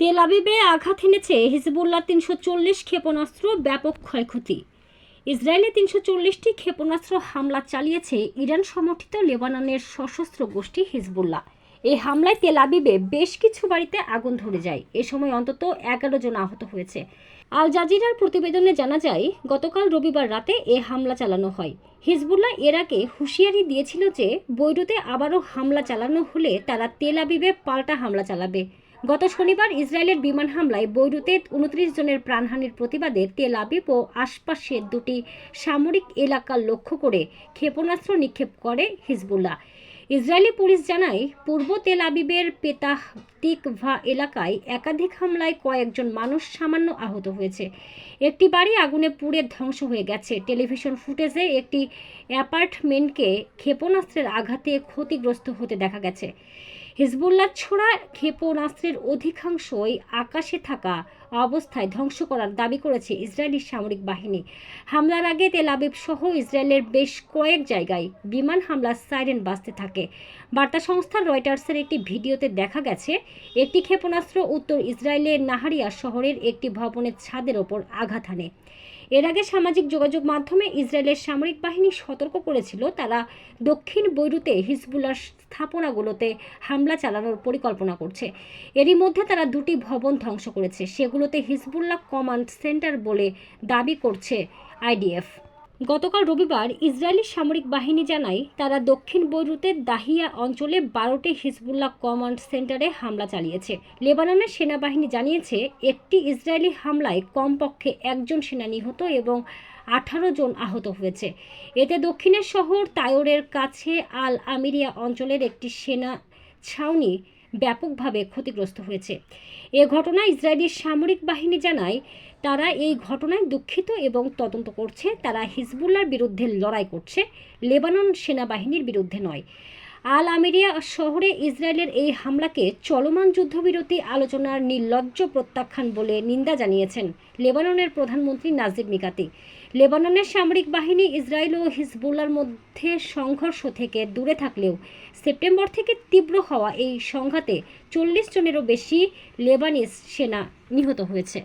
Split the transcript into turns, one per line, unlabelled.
তেল আবিবে আঘাত এনেছে হিজবুল্লাহ তিনশো চল্লিশ ক্ষেপণাস্ত্র ব্যাপক ক্ষয়ক্ষতি। ইসরায়েলে তিনশো চল্লিশটি ক্ষেপণাস্ত্র হামলা চালিয়েছে ইরান সমর্থিত লেবাননের সশস্ত্র গোষ্ঠী হিজবুল্লাহ। এই হামলায় তেল আবিবে বেশ কিছু বাড়িতে আগুন ধরে যায়। এ সময় অন্তত এগারো জন আহত হয়েছে। আল জাজিরার প্রতিবেদনে জানা যায়, গতকাল রবিবার রাতে এ হামলা চালানো হয়। হিজবুল্লাহ এর আগে হুঁশিয়ারি দিয়েছিল যে, বৈরুতে আবারও হামলা চালানো হলে তারা তেল আবিবে পাল্টা হামলা চালাবে। গত শনিবার ইসরায়েলের বিমান হামলায় বৈরুতে উনত্রিশ জনের প্রাণহানির প্রতিবাদে তেল আবিব ও আশপাশের দুটি সামরিক এলাকা লক্ষ্য করে ক্ষেপণাস্ত্র নিক্ষেপ করে হিজবুল্লাহ। ইসরায়েলি পুলিশ জানায়, পূর্ব তেল আবিবের পেতাহ তিকভা এলাকায় একাধিক হামলায় কয়েকজন মানুষ সামান্য আহত হয়েছে। একটি বাড়ি আগুনে পুড়ে ধ্বংস হয়ে গেছে। টেলিভিশন ফুটেজে একটি অ্যাপার্টমেন্টকে ক্ষেপণাস্ত্রের আঘাতে ক্ষতিগ্রস্ত হতে দেখা গেছে। হিজবুল্লাহ ছোড়া ক্ষেপণাস্ত্রের অধিকাংশই আকাশে থাকা অবস্থায় ধ্বংস করার দাবি করেছে ইসরায়েলি সামরিক বাহিনী। হামলার আগে তেল আবিব সহ ইসরায়েলের বেশ কয়েক জায়গায় বিমান হামলার সাইরেন বাজতে থাকে। বার্তা সংস্থা রয়টার্সের একটি ভিডিওতে দেখা গেছে, একটি ক্ষেপণাস্ত্র উত্তর ইসরায়েলের নাহারিয়া শহরের একটি ভবনের ছাদের ওপর আঘাত হানে। এর আগে সামাজিক যোগাযোগ মাধ্যমে ইসরায়েলের সামরিক বাহিনী সতর্ক করেছিল, তারা দক্ষিণ বৈরুতে হিজবুল্লার স্থাপনাগুলোতে হামলা চালানোর পরিকল্পনা করছে। এরই মধ্যে তারা দুটি ভবন ধ্বংস করেছে সেগুলোতে হিজবুল্লাহ কমান্ড সেন্টার বলে দাবি করছে আইডিএফ। গতকাল রবিবার ইসরায়েলি সামরিক বাহিনী জানায়, তারা দক্ষিণ বৈরুতের দাহিয়া অঞ্চলে বারোটি হিজবুল্লাহ কমান্ড সেন্টারে হামলা চালিয়েছে। লেবাননের সেনাবাহিনী জানিয়েছে, একটি ইসরায়েলি হামলায় কমপক্ষে একজন সেনা নিহত এবং আঠারো জন আহত হয়েছে। এতে দক্ষিণের শহর তায়োরের কাছে আল আমিরিয়া অঞ্চলের একটি সেনা ছাউনি ব্যাপকভাবে ক্ষতিগ্রস্ত হয়েছে। এ ঘটনায় ইসরায়েলি সামরিক বাহিনী জানায়, তারা এই ঘটনায় দুঃখিত এবং তদন্ত করছে। তারা হিজবুল্লার বিরুদ্ধে লড়াই করছে, লেবানন সেনাবাহিনীর বিরুদ্ধে নয়। আল আমিরিয়া শহরে ইসরায়েলের এই হামলাকে চলমান যুদ্ধবিরতি আলোচনার নির্লজ্জ প্রত্যাখ্যান বলে নিন্দা জানিয়েছেন লেবাননের প্রধানমন্ত্রী নাজিব মিকাতি লেবাননের সামরিক বাহিনী ইসরায়েল ও হিজবুল্লার মধ্যে সংঘর্ষ থেকে দূরে থাকলেও সেপ্টেম্বর থেকে তীব্র হওয়া এই সংঘাতে চল্লিশ জনেরও বেশি লেবানিস সেনা নিহত হয়েছে।